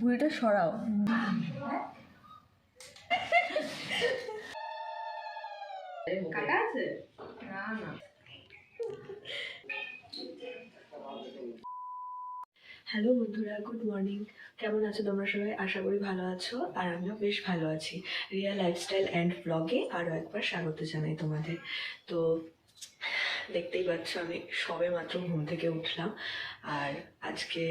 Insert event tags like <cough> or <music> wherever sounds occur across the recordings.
বুড়িটা সরাও। কাটা আছে? না না। হ্যালো বন্ধুরা গুড মর্নিং। কেমন আছো তোমরা সবাই? আশা করি ভালো আছো আর আমিও বেশ ভালো আছি। রিয়া লাইফস্টাইল অ্যান্ড ব্লগে আরও একবার স্বাগত জানাই তোমাদের। তো দেখতেই পাচ্ছ আমি সবে মাত্র ঘুম থেকে উঠলাম আর আজকে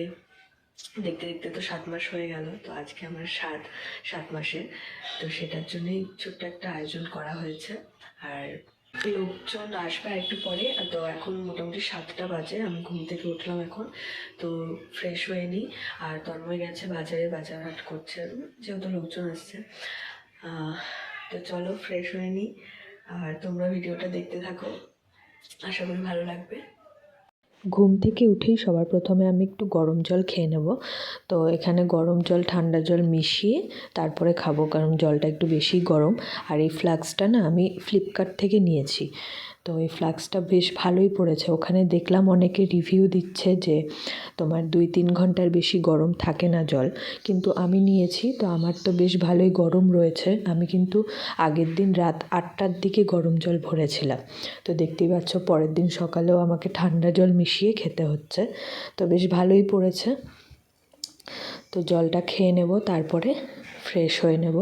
দেখতে দেখতে তো সাত মাস হয়ে গেল, তো আজকে আমার সাত সাত মাসে তো সেটার জন্যই ছোট্ট একটা আয়োজন করা হয়েছে। আর লোকজন আসবে একটু পরে তো এখন মোটামুটি সাতটা বাজে, আমি ঘুম থেকে উঠলাম এখন। তো ফ্রেশ হয়ে নিই, আর তন্ময় গেছে বাজারে, বাজার হাট করছে। যেহেতু লোকজন আসছে। তো চলো ফ্রেশ হয়ে নিই, আর তোমরা ভিডিওটা দেখতে থাকো। আশা করি ভালো লাগবে। ঘুম থেকে উঠেই সবার প্রথমে আমি একটু গরম জল খেয়ে নেব। তো এখানে গরম জল, ঠান্ডা জল মিশিয়ে তারপরে খাব, কারণ জলটা একটু বেশি গরম। আর এই ফ্লাক্সটা না আমি ফ্লিপকার্ট থেকে নিয়েছি। তো এই ফ্লাক্সটা বেশ ভালোই পড়েছে। ওখানে দেখলাম অনেকে রিভিউ দিচ্ছে যে তোমার দুই তিন ঘণ্টার বেশি গরম থাকে না জল। কিন্তু আমি নিয়েছি, তো আমার তো বেশ ভালোই গরম রয়েছে। আমি কিন্তু আগের দিন রাত আটটার দিকে গরম জল ভরেছিলাম। তো দেখতেই পাচ্ছ, পরের দিন সকালেও আমাকে ঠান্ডা জল মিশিয়ে খেতে হচ্ছে। তো বেশ ভালোই পড়েছে। তো জলটা খেয়ে নেব, তারপরে ফ্রেশ হয়ে নেব।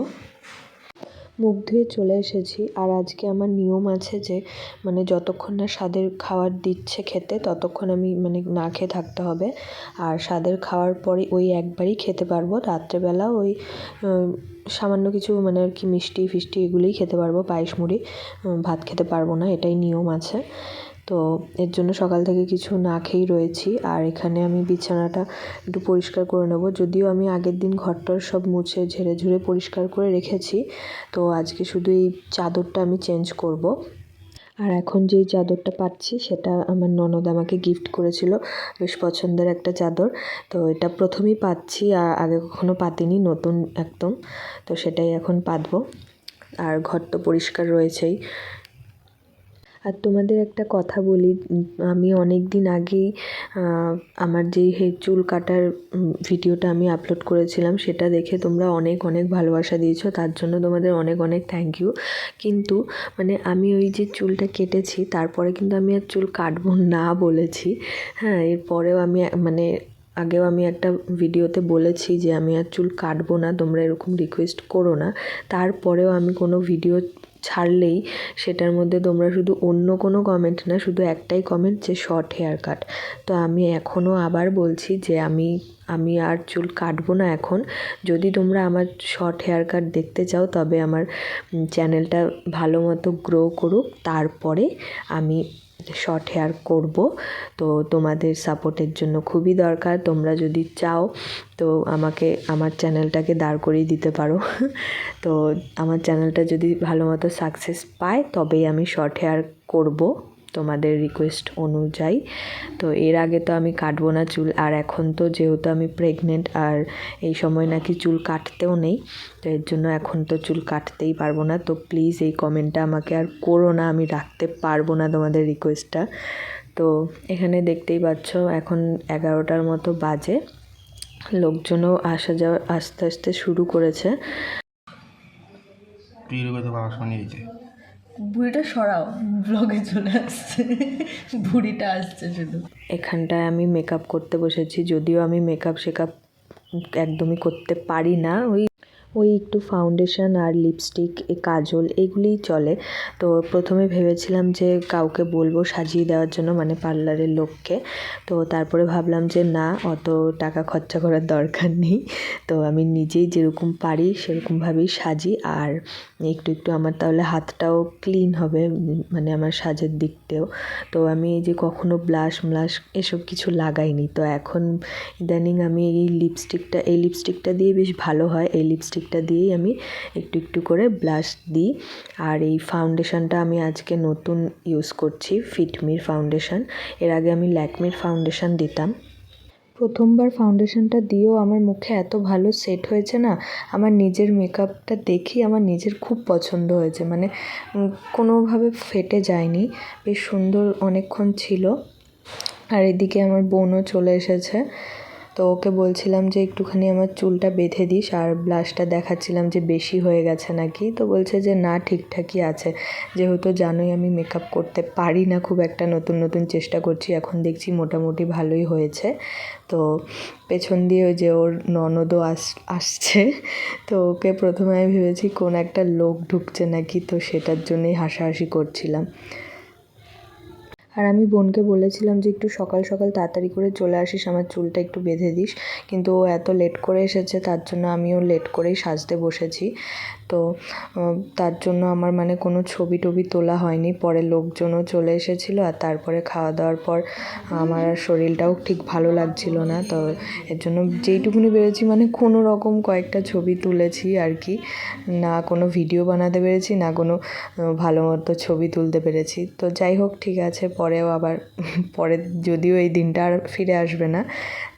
মুখ ধুয়ে চলে এসেছি। আর আজকে আমার নিয়ম আছে যে মানে যতক্ষণ না স্বাদের খাবার দিচ্ছে খেতে, ততক্ষণ আমি মানে না খেয়ে থাকতে হবে। আর স্বাদের খাওয়ার পরে ওই একবারই খেতে পারব। রাত্রেবেলা ওই সামান্য কিছু মানে আর কি মিষ্টি ফিষ্টি এগুলোই খেতে পারব। পায়েস মুড়ি ভাত খেতে পারব না, এটাই নিয়ম আছে। তো এর জন্য সকাল থেকে কিছু না খেয়েই রয়েছি। আর এখানে আমি বিছানাটা একটু পরিষ্কার করে নেব। যদিও আমি আগের দিন ঘরটার সব মুছে ঝেড়ে ঝুড়ে পরিষ্কার করে রেখেছি, তো আজকে শুধু এই চাদরটা আমি চেঞ্জ করব। আর এখন যেই চাদরটা পাচ্ছি, সেটা আমার ননদ আমাকে গিফট করেছিল, বেশ পছন্দের একটা চাদর। তো এটা প্রথমেই পাচ্ছি, আর আগে কখনো পাতিনি, নতুন একদম। তো সেটাই এখন পাতবো। আর ঘর তো পরিষ্কার রয়েছেই। আর তোমাদের একটা কথা বলি আমি অনেক দিন আগেই আমার যেই হে চুল কাটার ভিডিওটা আমি আপলোড করেছিলাম, সেটা দেখে তোমরা অনেক অনেক ভালোবাসা দিয়েছ, তার জন্য তোমাদের অনেক অনেক থ্যাংক ইউ কিন্তু মানে আমি ওই যে চুলটা কেটেছি, তারপরে কিন্তু আমি আর চুল কাটবো না বলেছি। হ্যাঁ এরপরেও আমি মানে আগেও আমি একটা ভিডিওতে বলেছি যে আমি আর চুল কাটবো না, তোমরা এরকম রিকোয়েস্ট করো না। তারপরেও আমি কোনো ভিডিও ছাড়লেই সেটার মধ্যে তোমরা শুধু অন্য কোনো কমেন্ট না, শুধু একটাই কমেন্ট যে শর্ট হেয়ার কাট তো আমি এখনও আবার বলছি যে আমি আমি আর চুল কাটবো না এখন। যদি তোমরা আমার শর্ট হেয়ার কাট দেখতে চাও, তবে আমার চ্যানেলটা ভালো মতো গ্রো করুক। তারপরে আমি শর্ট হেয়ার করব। তো তোমাদের সাপোর্টের জন্য খুবই দরকার। তোমরা যদি চাও, তো আমাকে, আমার চ্যানেলটাকে দাঁড় করিয়ে দিতে পারো। <laughs> তো আমার চ্যানেলটা যদি ভালো মতো সাকসেস পায়, তবেই আমি শর্ট হেয়ার করব। তোমাদের রিকোয়েস্ট অনুযায়ী। তো এর আগে তো আমি কাটবো না চুল, আর এখন তো যেহেতু আমি প্রেগনেন্ট আর এই সময় নাকি চুল কাটতেও নেই, তো এর জন্য এখন তো চুল কাটতেই পারব না। তো প্লিজ এই কমেন্টটা আমাকে আর করো না, আমি রাখতে পারব না তোমাদের রিকোয়েস্টটা তো এখানে দেখতেই পাচ্ছ, এখন এগারোটার মতো বাজে। লোকজনও আসা যাওয়া, আস্তে আস্তে শুরু করেছে। বুড়িটা সরাও ব্লগে চলে আসছে। বুড়িটা আসছে শুধু। এখানটায় আমি মেকআপ করতে বসেছি, যদিও আমি মেকআপ শেকআপ একদমই করতে পারি না। ওই ওই একটু ফাউন্ডেশন আর লিপস্টিক এ কাজল এগুলিই চলে। তো প্রথমে ভেবেছিলাম যে কাউকে বলব সাজিয়ে দেওয়ার জন্য মানে পার্লারের লোককে। তো তারপরে ভাবলাম যে না, অত টাকা খরচা করার দরকার নেই। তো আমি নিজেই যেরকম পারি সেরকমভাবেই সাজি। আর একটু একটু আমার তাহলে হাতটাও ক্লিন হবে মানে আমার সাজের দিকতেও তো আমি এই যে কখনো ব্লাশ ম্লাশ এসব কিছু লাগাইনি। তো এখন ইদানিং আমি এই লিপস্টিকটা এই লিপস্টিকটা দিয়ে বেশ ভালো হয়। এই লিপস্টিকটা দিয়েই আমি একটু একটু করে ব্লাশ দিই। আর এই ফাউন্ডেশনটা আমি আজকে নতুন ইউজ করছি ফিটমির ফাউন্ডেশন এর আগে আমি ল্যাকমির ফাউন্ডেশন দিতাম। প্রথমবার ফাউন্ডেশনটা দিয়েও আমার মুখে এত ভালো সেট হয়েছে না, আমার নিজের মেকআপটা দেখেই আমার নিজের খুব পছন্দ হয়েছে। মানে কোনোভাবে ফেটে যায়নি, বেশ সুন্দর অনেকক্ষণ ছিল। আর এদিকে আমার বোনও চলে এসেছে। তো ওকে বলছিলাম যে, একটুখানি আমার চুলটা বেঁধে দিস আর ব্লাশটা দেখাচ্ছিলাম যে বেশি হয়ে গেছে নাকি? তো বলছে যে, না, ঠিকঠাকই আছে। যেহেতু জানোই আমি মেকআপ করতে পারি না খুব একটা, নতুন নতুন চেষ্টা করছি, এখন দেখছি মোটামুটি ভালোই হয়েছে। তো পেছন দিয়ে ওই যে ওর ননদও আস, আসছে। তো ওকে প্রথমে আমি ভেবেছি, কোন একটা লোক ঢুকছে নাকি? তো সেটার জন্যই হাসাহাসি করছিলাম। আর আমি বোনকে বলেছিলাম যে, একটু সকাল সকাল তাড়াতাড়ি করে চলে আসিস, আমার চুলটা একটু বেঁধে দিস। কিন্তু ও এত লেট করে এসেছে, তার জন্য আমিও লেট করেই সাজতে বসেছি। তো তার জন্য আমার মানে কোনো ছবি টবি তোলা হয়নি। পরে লোকজনও চলে এসেছিল আর তারপরে খাওয়া দাওয়ার পর আমার শরীরটাও ঠিক ভালো লাগছিল না। তো এর জন্য যেইটুকুনি পেরেছি মানে কোনো রকম কয়েকটা ছবি তুলেছি আর কি। না কোনো ভিডিও বানাতে পেরেছি, না কোনো ভালো মতো ছবি তুলতে পেরেছি। তো যাই হোক, ঠিক আছে, পরেও আবার, পরে যদিও এই দিনটা আর ফিরে আসবে না,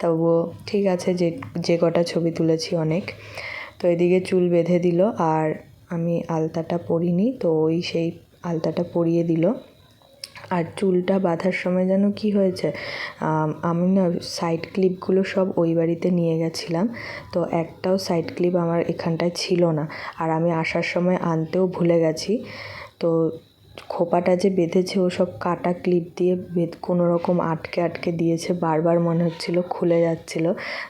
তবুও ঠিক আছে যে যে কটা ছবি তুলেছি অনেক। তো এদিকে চুল বেঁধে দিল আর আমি আলতাটা পরিনি, তো ওই সেই আলতাটা পরিয়ে দিল। আর চুলটা বাঁধার সময় যেন কি হয়েছে, আমি না সাইড ক্লিপগুলো সব ওই বাড়িতে নিয়ে গেছিলাম, তো একটাও সাইড ক্লিপ আমার এখানটায় ছিল না। আর আমি আসার সময় আনতেও ভুলে গেছি, তো খোপাটা যে বেঁধেছে, ও সব কাটা ক্লিপ দিয়ে বেদ কোনো রকম আটকে আটকে দিয়েছে, বারবার মনে হচ্ছিল খুলে যাচ্ছিল।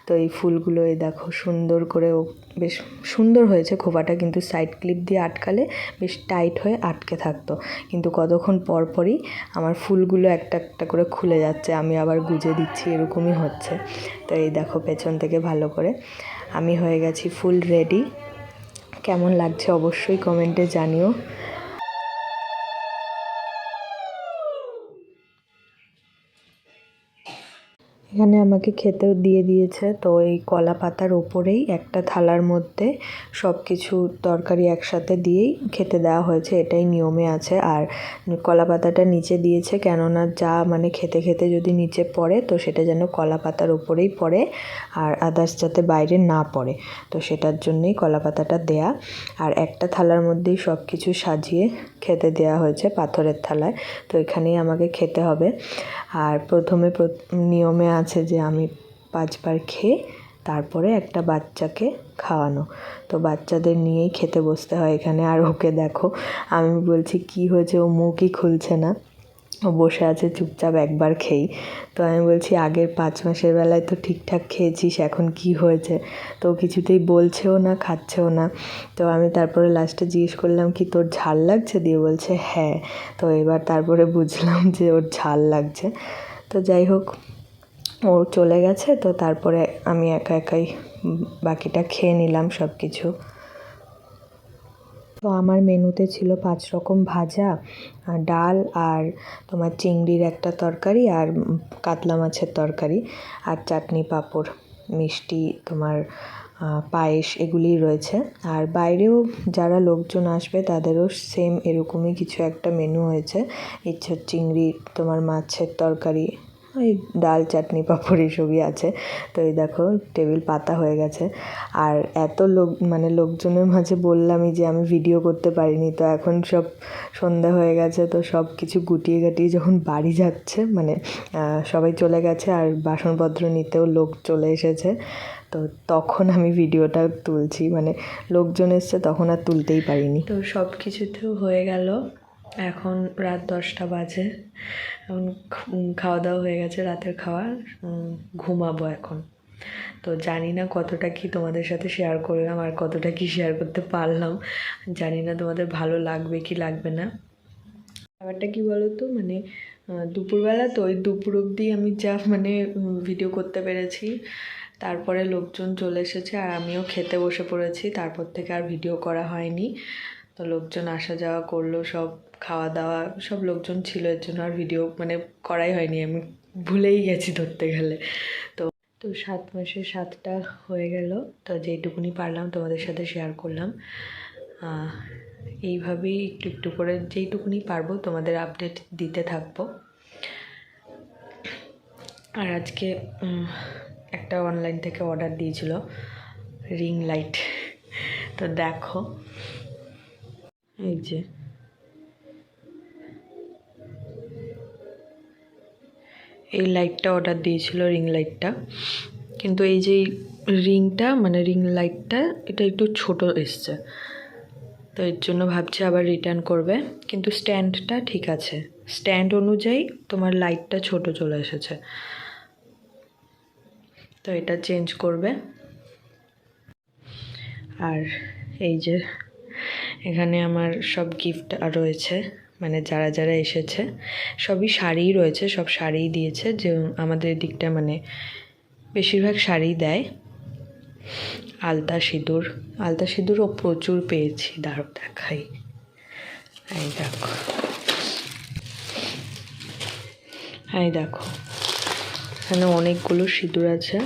তো এই ফুলগুলো এই দেখো সুন্দর করে ও বেশ সুন্দর হয়েছে খোপাটা, কিন্তু সাইড ক্লিপ দিয়ে আটকালে বেশ টাইট হয়ে আটকে থাকতো। কিন্তু কতক্ষণ পরপরই আমার ফুলগুলো একটা একটা করে খুলে যাচ্ছে, আমি আবার গুজে দিচ্ছি, এরকমই হচ্ছে। তো এই দেখো পেছন থেকে ভালো করে আমি হয়ে গেছি ফুল রেডি কেমন লাগছে অবশ্যই কমেন্টে জানিও। এখানে আমাকে খেতেও দিয়ে দিয়েছে। তো এই কলা পাতার ওপরেই একটা থালার মধ্যে সব কিছু তরকারি একসাথে দিয়েই খেতে দেওয়া হয়েছে। এটাই নিয়মে আছে। আর কলা পাতাটা নিচে দিয়েছে কেননা যা মানে খেতে খেতে যদি নিচে পড়ে, তো সেটা যেন কলা পাতার ওপরেই পড়ে আর আদার্স যাতে বাইরে না পড়ে। তো সেটার জন্যই কলা পাতাটা দেয়া। আর একটা থালার মধ্যেই সব কিছু সাজিয়ে খেতে দেওয়া হয়েছে পাথরের থালায়। তো এখানেই আমাকে খেতে হবে। আর প্রথমে প্র- নিয়মে আছে যে আমি পাঁচবার খেয়ে তারপরে একটা বাচ্চাকে খাওয়ানো। তো বাচ্চাদের নিয়েই খেতে বসতে হয় এখানে। আর ওকে দেখো, আমি বলছি, কি হয়েছে? ও মুখই খুলছে না। ও বসে আছে, চুপচাপ একবার খেয়েই। তো আমি বলছি, আগের পাঁচ মাসের বেলায় তো ঠিকঠাক খেয়েছিস, এখন কি হয়েছে? তো কিছুতেই বলছেও না, খাচ্ছেও না। তো আমি তারপরে লাস্টে জিজ্ঞেস করলাম, কি তোর ঝাল লাগছে? দিয়ে বলছে হ্যাঁ। তো এবার তারপরে বুঝলাম যে ওর ঝাল লাগছে। তো যাই হোক ও চলে গেছে, তো তারপরে আমি একা একাই বাকিটা খেয়ে নিলাম সব কিছু তো আমার মেনুতে ছিল পাঁচ রকম ভাজা ডাল আর তোমার চিংড়ির একটা তরকারি আর কাতলা মাছের তরকারি আর চাটনি পাঁপড়, মিষ্টি, তোমার পায়েস এগুলিই রয়েছে। আর বাইরেও যারা লোকজন আসবে তাদেরও সেম এরকমই কিছু একটা মেনু হয়েছে। ইচ্ছে চিংড়ি, তোমার মাছের তরকারি ওই ডাল, চাটনি, পাঁপড় এসবই আছে। তো এই দেখো, টেবিল পাতা হয়ে গেছে। আর এত লোক মানে লোকজনের মাঝে বললামই যে আমি ভিডিও করতে পারিনি। তো এখন সব সন্ধ্যা হয়ে গেছে, তো সব কিছু গুটিয়ে গাটিয়ে যখন বাড়ি যাচ্ছে মানে সবাই চলে গেছে আর বাসনপত্র নিতেও লোক চলে এসেছে, তো তখন আমি ভিডিওটা তুলছি। মানে লোকজন এসছে, তখন আর তুলতেই পারিনি। তো সব কিছুতেও হয়ে গেল। এখন রাত দশটা বাজে। এখন খাওয়া দাওয়া হয়ে গেছে, রাতের খাওয়া ঘুমাবো এখন। তো জানি না কতটা কি তোমাদের সাথে শেয়ার করলাম আর কতটা কি শেয়ার করতে পারলাম। জানি না তোমাদের ভালো লাগবে কি লাগবে না। ব্যাপারটা কি বলো তো মানে দুপুরবেলা তো ওই দুপুর অবধি আমি যা মানে ভিডিও করতে পেরেছি। তারপরে লোকজন চলে এসেছে আর আমিও খেতে বসে পড়েছি। তারপর থেকে আর ভিডিও করা হয়নি। তো লোকজন আসা যাওয়া করল, সব খাওয়া দাওয়া, সব লোকজন ছিল এর জন্য আর ভিডিও মানে করাই হয়নি, আমি ভুলেই গেছি ধরতে গেলে। তো তো সাত মাসে সাতটা হয়ে গেল, তো যেইটুকুনি পারলাম তোমাদের সাথে শেয়ার করলাম। এইভাবেই একটু একটু করে যেইটুকুনি পারব তোমাদের আপডেট দিতে থাকব। আর আজকে একটা অনলাইন থেকে অর্ডার দিয়েছিল রিং লাইট তো দেখো এই যে। এই লাইটটা অর্ডার দিয়েছিল রিং লাইটটা কিন্তু এই যে রিংটা মানে রিং লাইটটা এটা একটু ছোট এসছে। তো এর জন্য ভাবছি আবার রিটার্ন করবে। কিন্তু স্ট্যান্ডটা ঠিক আছে। স্ট্যান্ড অনুযায়ী তোমার লাইটটা ছোট চলে এসেছে। তো এটা চেঞ্জ করবে। আর এই যে এখানে আমার সব গিফট রয়েছে মানে যারা যারা এসেছে, সবই শাড়িই রয়েছে, সব শাড়িই দিয়েছে, যে আমাদের দিকটা মানে বেশিরভাগ শাড়ি দেয়। আলতা সিঁদুর, আলতা সিঁদুরও প্রচুর পেয়েছি দাঁড়ো দেখাই। এই দেখো। এই দেখো। এখানে অনেকগুলো সিঁদুর আছে,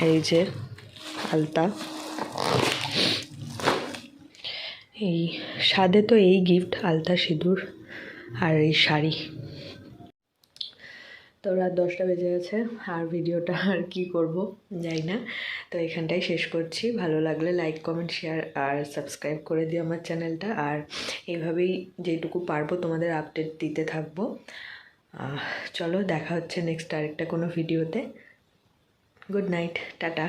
এই যে আলতা। এই স্বাদে তো এই গিফট আলতা সিঁদুর আর এই শাড়ি। তো রাত দশটা বেজে গেছে, আর ভিডিওটা আর কি করব যাই না। তো এখানটাই শেষ করছি। ভালো লাগলে লাইক কমেন্ট শেয়ার আর সাবস্ক্রাইব করে দিও আমার চ্যানেলটা। আর এইভাবেই যেটুকু পারব তোমাদের আপডেট দিতে থাকব। চলো দেখা হচ্ছে নেক্সট আরেকটা কোনো ভিডিওতে গুড নাইট টাটা।